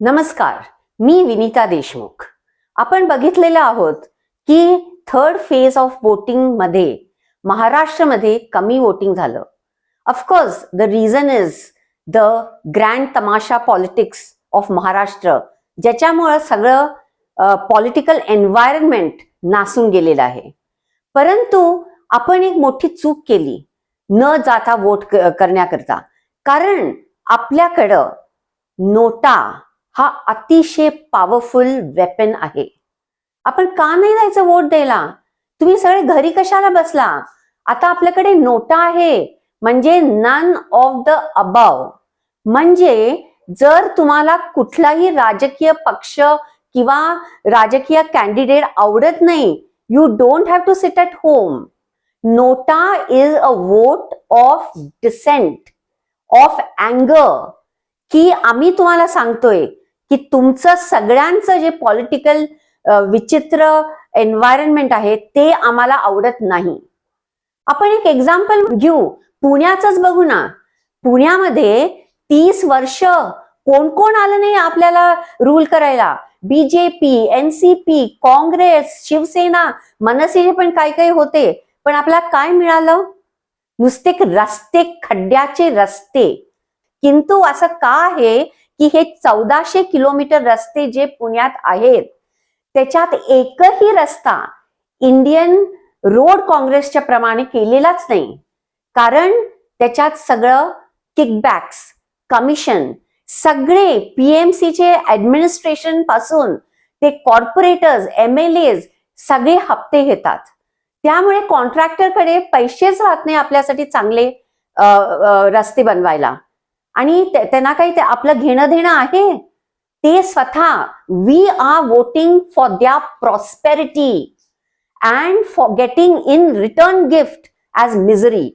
नमस्कार मी विनीता देशमुख. आपण बघितलेलं आहोत की थर्ड फेज ऑफ वोटिंगमध्ये महाराष्ट्रमध्ये कमी वोटिंग झालं. Of course the reason is the grand tamasha politics of Maharashtra ज्याच्यामुळं सगळं पॉलिटिकल एन्व्हायरमेंट नासून गेलेलं आहे. परंतु आपण एक मोठी चूक केली न जाता वोट करण्याकरता. कारण आपल्याकडं नोटा हा अतिशय पॉवरफुल वेपन आहे. आपण का नाही जायचं वोट द्यायला? तुम्ही सगळे घरी कशाला बसला? आता आपल्याकडे नोटा आहे. म्हणजे नन ऑफ द अबाव म्हणजे जर तुम्हाला कुठलाही राजकीय पक्ष किंवा राजकीय कॅन्डिडेट आवडत नाही you don't have to sit at home NOTA is a vote of dissent of अँगर की आम्ही तुम्हाला सांगतोय की तुमचं सगळ्यांचं जे पॉलिटिकल विचित्र एन्व्हायरमेंट आहे ते आम्हाला आवडत नाही. आपण एक एक्झाम्पल घेऊ. पुण्याचंच बघू ना. पुण्यामध्ये तीस वर्ष कोण कोण आलं नाही आपल्याला रूल करायला? बीजेपी एनसीपी काँग्रेस शिवसेना मनसेचे पण काही काही होते. पण आपल्याला काय मिळालं? नुसते रस्ते खड्ड्याचे रस्ते. किंतु असं का आहे? की हे चौदाशे किलोमीटर रस्ते जे पुण्यात आहेत त्याच्यात एकही रस्ता इंडियन रोड काँग्रेसच्या प्रमाणे केलेलाच नाही. कारण त्याच्यात सगळं किकबॅक्स कमिशन सगळे पीएमसीचे ऍडमिनिस्ट्रेशनपासून ते कॉर्पोरेटर्स एम एल एज सगळे हप्ते घेतात. त्यामुळे कॉन्ट्रॅक्टरकडे पैसेच राहत नाही आपल्यासाठी चांगले रस्ते बनवायला. आणि त्यांना काही ते आपलं घेणं देणं आहे? ते स्वतः we are voting for the prosperity and for getting in return gift as misery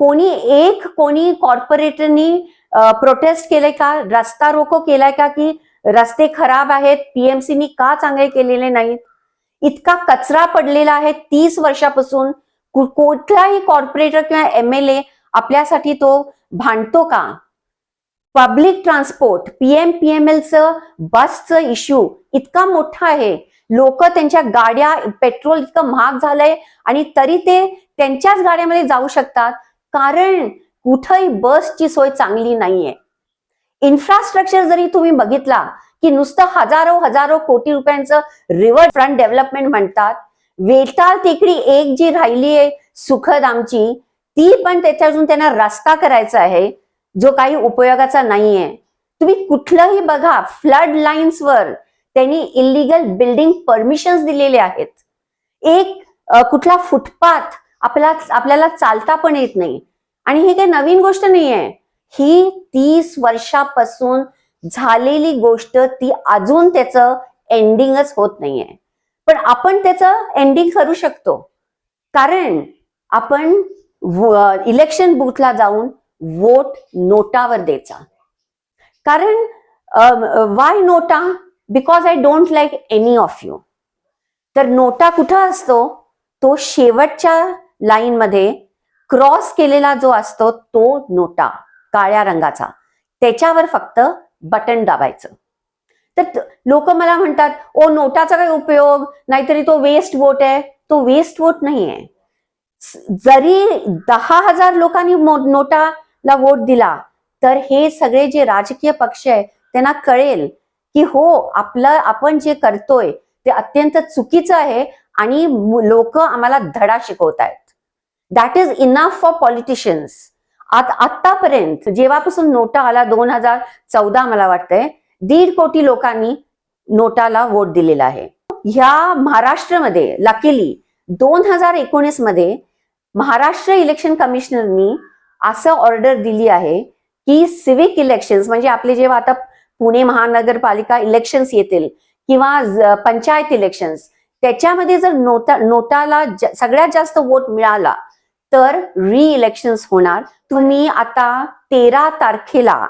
कोणी एक कोणी कॉर्पोरेटरनी प्रोटेस्ट केले का? रस्ता रोको केलाय का की रस्ते खराब आहेत? पीएमसीनी का चांगले केलेले नाहीत? इतका कचरा पडलेला आहे तीस वर्षापासून. कुठलाही कॉर्पोरेटर किंवा एम एल ए आपल्यासाठी तो भांडतो का? पब्लिक ट्रान्सपोर्ट पीएम पीएमएलचं बसचं इश्यू इतका मोठा आहे. लोक त्यांच्या गाड्या पेट्रोल इतकं महाग झालंय आणि तरी ते त्यांच्याच गाड्यामध्ये जाऊ शकतात. कारण कुठंही बसची सोय चांगली नाहीये. इन्फ्रास्ट्रक्चर जरी तुम्ही बघितला की नुसतं हजारो हजारो कोटी रुपयांचं रिव्हर फ्रंट डेव्हलपमेंट म्हणतात. वेताळ तिकडी एक जी राहिली आहे सुखद आमची ती पण त्याच्यातून त्यांना रस्ता करायचा आहे. जो काही उपयोगाचा नाहीये. तुम्ही कुठलंही बघा फ्लड लाईन्सवर त्यांनी इलिगल बिल्डिंग परमिशन्स दिलेले आहेत. एक कुठला फुटपाथ आपल्याला आपल्याला चालता पण येत नाही. आणि ही काही नवीन गोष्ट नाहीये. ही तीस वर्षापासून झालेली गोष्ट ती अजून त्याचं एंडिंगच होत नाहीये. पण आपण त्याचं एंडिंग करू शकतो. कारण आपण इलेक्शन बूथला जाऊन वोट नोटावर द्यायचा. कारण why NOTA? Because I don't like any of you तर नोटा कुठं असतो? तो शेवटच्या लाईन मध्ये क्रॉस केलेला जो असतो तो नोटा काळ्या रंगाचा. त्याच्यावर फक्त बटन दाबायचं. तर लोक मला म्हणतात ओ नोटाचा काही उपयोग? नाहीतरी तो वेस्ट वोट आहे. तो वेस्ट वोट नाही आहे जरी दहा हजार लोकांनी नोटा ला वोट दिला तर हे सगळे जे राजकीय पक्ष आहे त्यांना कळेल की हो आपलं आपण जे करतोय ते अत्यंत चुकीचं आहे आणि लोक आम्हाला धडा शिकवत आहेत. That is enough for politicians आतापर्यंत जेव्हापासून नोटा आला दोन हजार चौदा मला वाटतंय दीड कोटी लोकांनी नोटाला वोट दिलेला आहे. ह्या महाराष्ट्रामध्ये लकीली दोन हजार एकोणीसमध्ये महाराष्ट्र इलेक्शन कमिशनरनी असं ऑर्डर दिली आहे की सिविक इलेक्शन्स म्हणजे आपले जेव्हा आता पुणे महानगरपालिका इलेक्शन्स येतील किंवा पंचायत इलेक्शन्स त्याच्यामध्ये जर नोटा नोटाला सगळ्यात जास्त वोट मिळाला तर री इलेक्शन्स होणार. तुम्ही आता तेरा तारखेला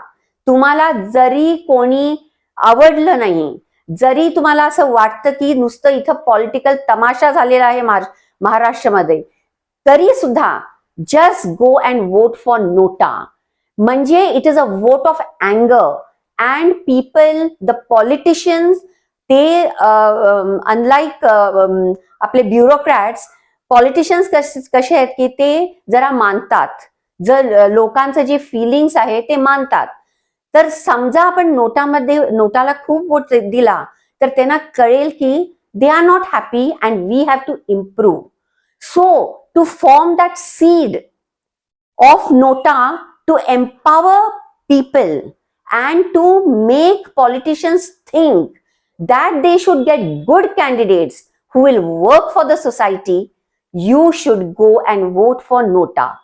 तुम्हाला जरी कोणी आवडलं नाही जरी तुम्हाला असं वाटतं की नुसतं इथं पॉलिटिकल तमाशा झालेला आहे महाराष्ट्रामध्ये तरी सुद्धा just go and vote for NOTA म्हणजे it is a vote of अँगर and people the politicians ते अनलाईक आपले ब्युरोक्रॅट्स पॉलिटिशियन्स कसे आहेत की ते जरा मानतात. जर लोकांचं जे फिलिंग्स आहे ते मानतात. तर समजा आपण नोटामध्ये नोटाला खूप वोट दिला तर त्यांना कळेल की they are not happy and we have to improve so To form that seed of Nota to empower people and to make politicians think that they should get good candidates who will work for the society, you should go and vote for Nota.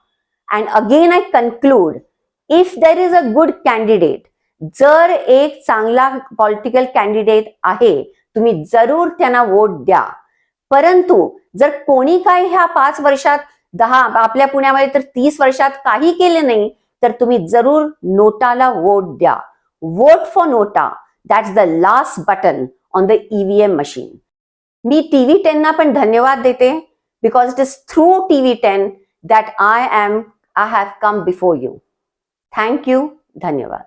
And again, I conclude if there is a good candidate, जर एक चांगला political candidate आहे तुम्ही जरूर त्यांना vote द्या परंतु जर कोणी काय ह्या पाच वर्षात दहा आपल्या पुण्यामध्ये तर तीस वर्षात काही केले नाही तर तुम्ही जरूर नोटाला वोट द्या. Vote for NOTA. That's the last button on the EVM machine me TV टेनना पण धन्यवाद देते because it is through TV ten that I am I have come before you thank you धन्यवाद.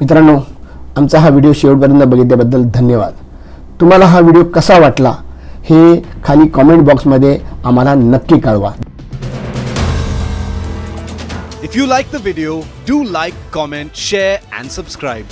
मित्रांनो आमचा हा व्हिडिओ शेवटपर्यंत बघितल्याबद्दल धन्यवाद. तुम्हाला हा व्हिडिओ कसा वाटला? हे खाली कमेंट बॉक्समध्ये आम्हाला नक्की कळवा. If you like the video do like comment share and subscribe